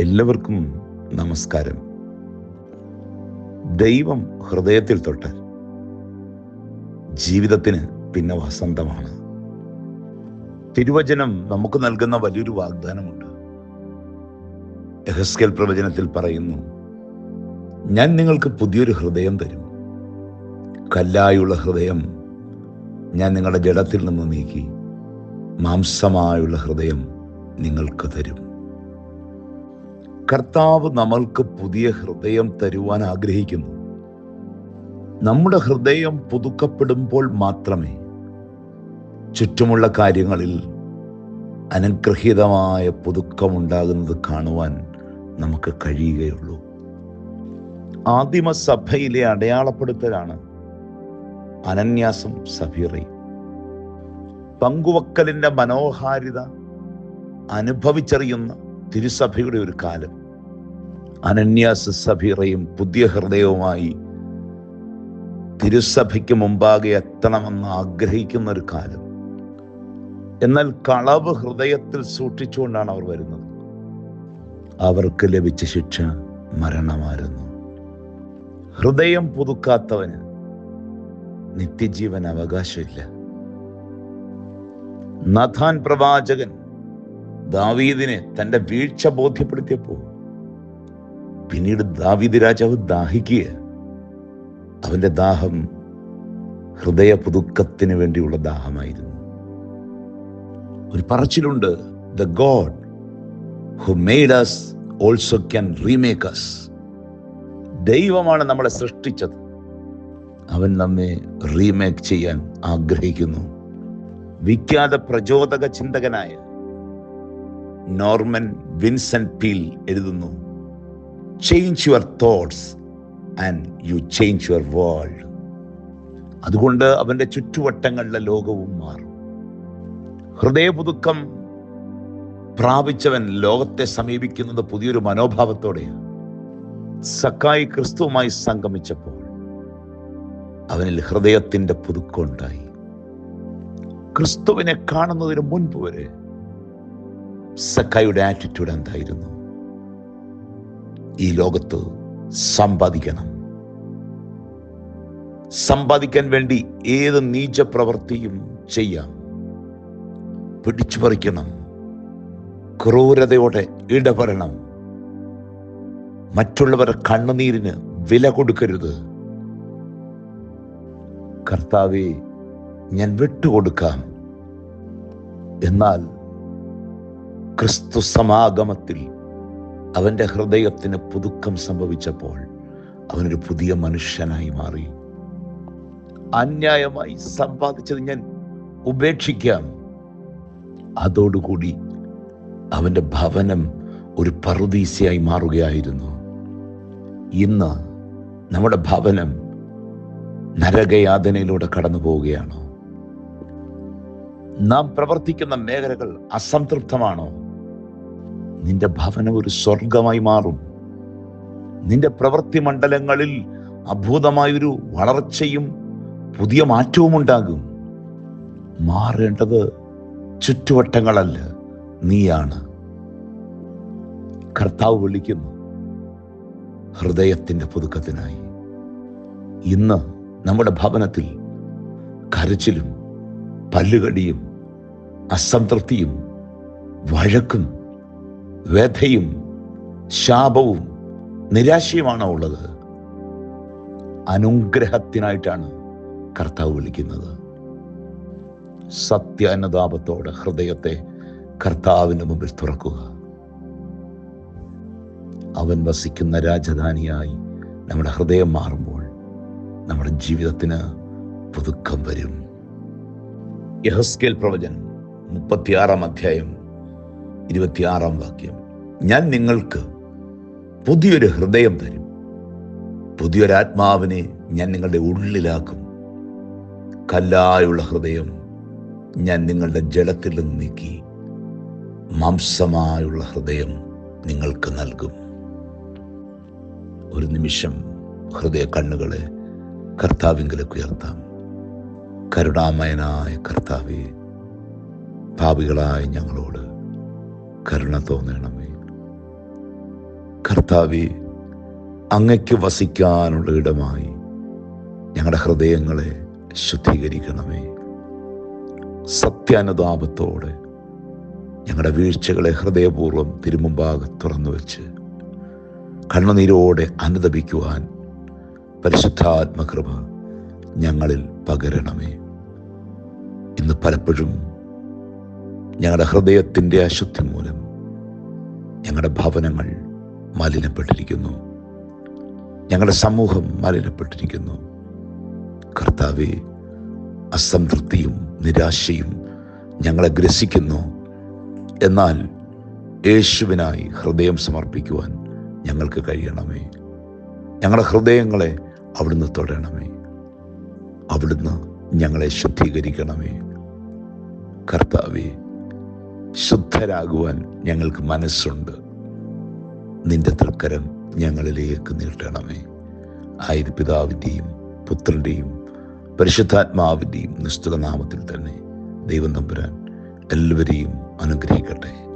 എല്ലാവർക്കും നമസ്കാരം. ദൈവം ഹൃദയത്തിൽ തൊട്ട് ജീവിതത്തിന് പിന്നെ വസന്തമാണ്. തിരുവചനം നമുക്ക് നൽകുന്ന വലിയൊരു വാഗ്ദാനമുണ്ട്. എഹസ്കേൽ പ്രവചനത്തിൽ പറയുന്നു ഞാൻ നിങ്ങൾക്ക് പുതിയൊരു ഹൃദയം തരും. കല്ലായുള്ള ഹൃദയം ഞാൻ നിങ്ങളുടെ ജഡത്തിൽ നിന്ന് നീക്കി. മാംസമായുള്ള ഹൃദയം നിങ്ങൾക്ക് തരും. കർത്താവ് നമ്മൾക്ക് പുതിയ ഹൃദയം തരുവാൻ ആഗ്രഹിക്കുന്നു. നമ്മുടെ ഹൃദയം പുതുക്കപ്പെടുമ്പോൾ മാത്രമേ ചുറ്റുമുള്ള കാര്യങ്ങളിൽ അനുഗ്രഹീതമായ പുതുക്കമുണ്ടാകുന്നത് കാണുവാൻ നമുക്ക് കഴിയുകയുള്ളൂ. ആദിമസഭയിലെ അടയാളപ്പെടുത്തലാണ് അനന്യാസം സഫീറയും പങ്കുവക്കലിന്റെ മനോഹാരിത അനുഭവിച്ചറിയുന്ന തിരുസഭയുടെ ഒരു കാലം. അനന്യാസ് സഭീറയും പുതിയ ഹൃദയവുമായി തിരുസഭയ്ക്ക് മുമ്പാകെ എത്തണമെന്ന് ആഗ്രഹിക്കുന്ന ഒരു കാലം. എന്നാൽ കളവ് ഹൃദയത്തിൽ സൂക്ഷിച്ചുകൊണ്ടാണ് അവർ വരുന്നത്. അവർക്ക് ലഭിച്ച ശിക്ഷ മരണമായിരുന്നു. ഹൃദയം പുതുക്കാത്തവന് നിത്യജീവൻ അവകാശമില്ല. നഥാൻ പ്രവാചകൻ ദാവീദിനെ തന്റെ വീഴ്ച ബോധ്യപ്പെടുത്തിയപ്പോ പിന്നീട് ദാവിദ് രാജാവ് ദാഹിക്കുക അവന്റെ ദാഹം ഹൃദയ പുതുക്കത്തിന് വേണ്ടിയുള്ള ദാഹമായിരുന്നു. ഒരു പറച്ചിലുണ്ട് the god who made us also can remake us ദൈവമാണ് നമ്മളെ സൃഷ്ടിച്ചത്. അവൻ നമ്മെ റീമേക്ക് ചെയ്യാൻ ആഗ്രഹിക്കുന്നു. വിഖ്യാത പ്രചോദക ചിന്തകനായ നോർമൻ വിൻസെന്റ് പീൽ എഴുതുന്നു change your thoughts and you change your world അതുകൊണ്ട് അവന്റെ ചുറ്റുവട്ടങ്ങളിലെ ലോകവും മാറും. ഹൃദയപുതുക്കം പ്രാപിച്ചവൻ ലോകത്തെ സമീപിക്കുന്നത് പുതിയൊരു മനോഭാവത്തോടെയാണ്. സക്കായി ക്രിസ്തുവുമായി സംഗമിച്ചപ്പോൾ അവനിൽ ഹൃദയത്തിന്റെ പുതുക്കമുണ്ടായി ക്രിസ്തുവിനെ കാണുന്നതിന് മുൻപ് വരെ സക്കായുടെ ആറ്റിറ്റ്യൂഡ് എന്തായിരുന്നു? ഈ ലോകത്ത് സമ്പാദിക്കണം. സമ്പാദിക്കാൻ വേണ്ടി ഏത് നീച പ്രവൃത്തിയും ചെയ്യാം. പിടിച്ചു പറിക്കണം. ക്രൂരതയോടെ ഇടപെടണം. മറ്റുള്ളവരുടെ കണ്ണുനീരിന് വില കൊടുക്കരുത്. കർത്താവെ ഞാൻ വിട്ടുകൊടുക്കാം. എന്നാൽ ക്രിസ്തു സമാഗമത്തിൽ അവന്റെ ഹൃദയത്തിന് പുതുക്കം സംഭവിച്ചപ്പോൾ അവനൊരു പുതിയ മനുഷ്യനായി മാറി. അന്യായമായി സമ്പാദിച്ചത് ഞാൻ ഉപേക്ഷിക്കാം. അതോടുകൂടി അവന്റെ ഭവനം ഒരു പറുദീസയായി മാറുകയായിരുന്നു. ഇന്ന് നമ്മുടെ ഭവനം നരകയാതനയിലൂടെ കടന്നു പോവുകയാണോ നാം പ്രവർത്തിക്കുന്ന മേഖലകൾ അസംതൃപ്തമാണോ? നിന്റെ ഭവനം ഒരു സ്വർഗമായി മാറും. നിന്റെ പ്രവൃത്തി മണ്ഡലങ്ങളിൽ അഭൂതമായൊരു വളർച്ചയും പുതിയ മാറ്റവും ഉണ്ടാകും. മാറേണ്ടത് ചുറ്റുവട്ടങ്ങളല്ല നീയാണ്. കർത്താവ് വിളിക്കുന്നു ഹൃദയത്തിന്റെ പുതുക്കത്തിനായി. ഇന്ന് നമ്മുടെ ഭവനത്തിൽ കരച്ചിലും പല്ലുകടിയും അസംതൃപ്തിയും വഴക്കും വ്യഥയും ശാപവും നിരാശയുമാണോ ഉള്ളത്? അനുഗ്രഹത്തിനായിട്ടാണ് കർത്താവ് വിളിക്കുന്നത്. സത്യ അനുതാപത്തോടെ ഹൃദയത്തെ കർത്താവിന് മുമ്പിൽ തുറക്കുക. അവൻ വസിക്കുന്ന രാജധാനിയായി നമ്മുടെ ഹൃദയം മാറുമ്പോൾ നമ്മുടെ ജീവിതത്തിന് പുതുക്കം വരും. യഹസ്കേൽ പ്രവചനം മുപ്പത്തിയാറാം അധ്യായം ഇരുപത്തിയാറാം വാക്യം. ഞാൻ നിങ്ങൾക്ക് പുതിയൊരു ഹൃദയം തരും. പുതിയൊരാത്മാവിനെ ഞാൻ നിങ്ങളുടെ ഉള്ളിലാക്കും. കല്ലായുള്ള ഹൃദയം ഞാൻ നിങ്ങളുടെ ജലത്തിൽ നിന്ന് നീക്കി. മാംസമായുള്ള ഹൃദയം നിങ്ങൾക്ക് നൽകും. ഒരു നിമിഷം ഹൃദയ കണ്ണുകളെ കർത്താവിങ്കിലേക്ക് ഉയർത്താം. കരുണാമയനായ കർത്താവെ ഭാവികളായ ഞങ്ങളോട് കരുണ തോന്നണമേ. കർത്താവെ അങ്ങയ്ക്ക് വസിക്കാനുള്ള ഇടമായി ഞങ്ങളുടെ ഹൃദയങ്ങളെ ശുദ്ധീകരിക്കണമേ. സത്യാനുതാപത്തോടെ ഞങ്ങളുടെ വീഴ്ചകളെ ഹൃദയപൂർവം തിരുമുമ്പാകെ തുറന്നു വെച്ച് കണ്ണുനീരോടെ അനുദപിക്കുവാൻ പരിശുദ്ധാത്മകൃപ ഞങ്ങളിൽ പകരണമേ. ഇന്ന് പലപ്പോഴും ഞങ്ങളുടെ ഹൃദയത്തിന്റെ അശുദ്ധി മൂലം ഞങ്ങളുടെ ഭവനങ്ങൾ മലിനപ്പെട്ടിരിക്കുന്നു. ഞങ്ങളുടെ സമൂഹം മലിനപ്പെട്ടിരിക്കുന്നു. കർത്താവെ അസംതൃപ്തിയും നിരാശയും ഞങ്ങളെ ഗ്രസിക്കുന്നു. എന്നാൽ യേശുവിനായി ഹൃദയം സമർപ്പിക്കുവാൻ ഞങ്ങൾക്ക് കഴിയണമേ. ഞങ്ങളുടെ ഹൃദയങ്ങളെ അവിടുന്ന് തൊടണമേ. അവിടുന്ന് ഞങ്ങളെ ശുദ്ധീകരിക്കണമേ. കർത്താവെ ശുദ്ധരാകുവാൻ ഞങ്ങൾക്ക് മനസ്സുണ്ട്. നിന്റെ തൃക്കരം ഞങ്ങളിലേക്ക് നീട്ടണമേ. ആയത് പിതാവിന്റെയും പുത്രന്റെയും പരിശുദ്ധാത്മാവിന്റെയും നിസ്തുത നാമത്തിൽ തന്നെ ദൈവം തമ്പുരാൻ എല്ലാവരെയും അനുഗ്രഹിക്കട്ടെ.